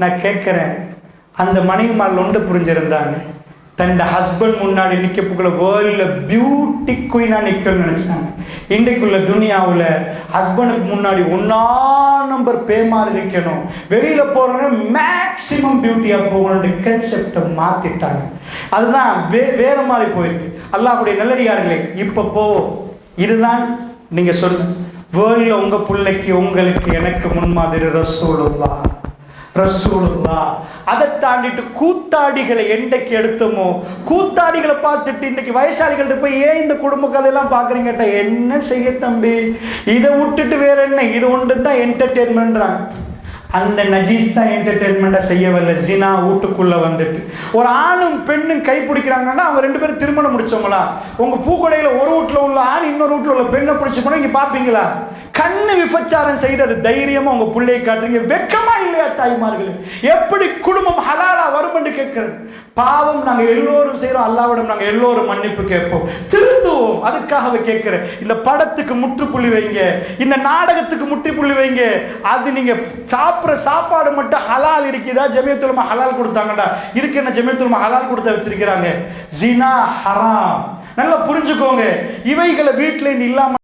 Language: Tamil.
நான் கேட்குறேன். அந்த மனைவிமாரில் ஒன்று புரிஞ்சிருந்தாங்க. தன் ஹஸ்பண்ட் முன்னாடி நிற்க போகல வேர்ல்டில் பியூட்டி குயினாக நிற்கணும்னு நினச்சாங்க. இன்றைக்குள்ள துனியாவில் ஹஸ்பண்டுக்கு முன்னாடி ஒன்றா நம்பர் பே நிற்கணும் இருக்கணும் வெளியில் போகிறோன்னா மேக்சிமம் பியூட்டியாக போகணுன்ற கன்செப்டை மாற்றிட்டாங்க அதுதான் வே வேறு மாதிரி போயிருக்கு அல்லாஹுடைய நல்லடியார்களே இப்போ போ. இதுதான் நீங்கள் சொல்லு வேர்ல்டில் உங்கள் பிள்ளைக்கு உங்களுக்கு எனக்கு முன்மாதிரி ரசூலுல்லா ரசூலுல்லா. அதை தாண்டிட்டு கூத்தாடிகளை என்றைக்கு எடுத்தோமோ? கூத்தாடிகளை பார்த்துட்டு இன்னைக்கு வயசாளிகள்ட்ட போய் ஏன் இந்த குடும்ப கதையெல்லாம் பார்க்குறீங்க? கேட்டா என்ன செய்ய தம்பி? இதை விட்டுட்டு வேற என்ன? இது ஒன்று தான் என்டர்டெயின்மெண்ட்றாங்க அந்த நஜீஸ் தான் என்டர்டெயின்மெண்ட்டை செய்யவில்லை. ஜினா வீட்டுக்குள்ள வந்துட்டு. ஒரு ஆணும் பெண்ணும் கை பிடிக்கிறாங்கன்னா அவங்க ரெண்டு பேரும் திருமணம் முடிச்சவங்களா? உங்க பூக்கடையில ஒரு வீட்டுல இன்னொரு வீட்டில் உள்ள பெண்ணை பிடிச்சி போனால் நீங்க பாப்பீங்களா? கண்ணு விபச்சாரம் செய்தது தைரியமாக உங்கள் பிள்ளையை காட்டுறீங்க. வெக்கமா இல்லையா தாய்மார்கள்? எப்படி குடும்பம் ஹலாலா வரும் என்று கேட்கறது? பாவம் நாங்க எல்லோரும் செய்கிறோம் அல்லாவிடம் நாங்க எல்லோரும் மன்னிப்பு கேட்போம். திருந்துவோம். அதுக்காகவே கேட்குறேன் இந்த படத்துக்கு முற்றுப்புள்ளி வைங்க. இந்த நாடகத்துக்கு முற்றுப்புள்ளி வைங்க. அது நீங்க சாப்பிட்ற சாப்பாடு மட்டும் ஹலால் இருக்குதா? ஜமியத்துலமா ஹலால் கொடுத்தாங்கடா. இதுக்கு என்ன ஜமியத்துலமா ஹலால் கொடுத்த வச்சிருக்கிறாங்க? ஜினா ஹராம். புரிஞ்சுக்கோங்க. இவைகளை வீட்டுல இருந்து இல்லாம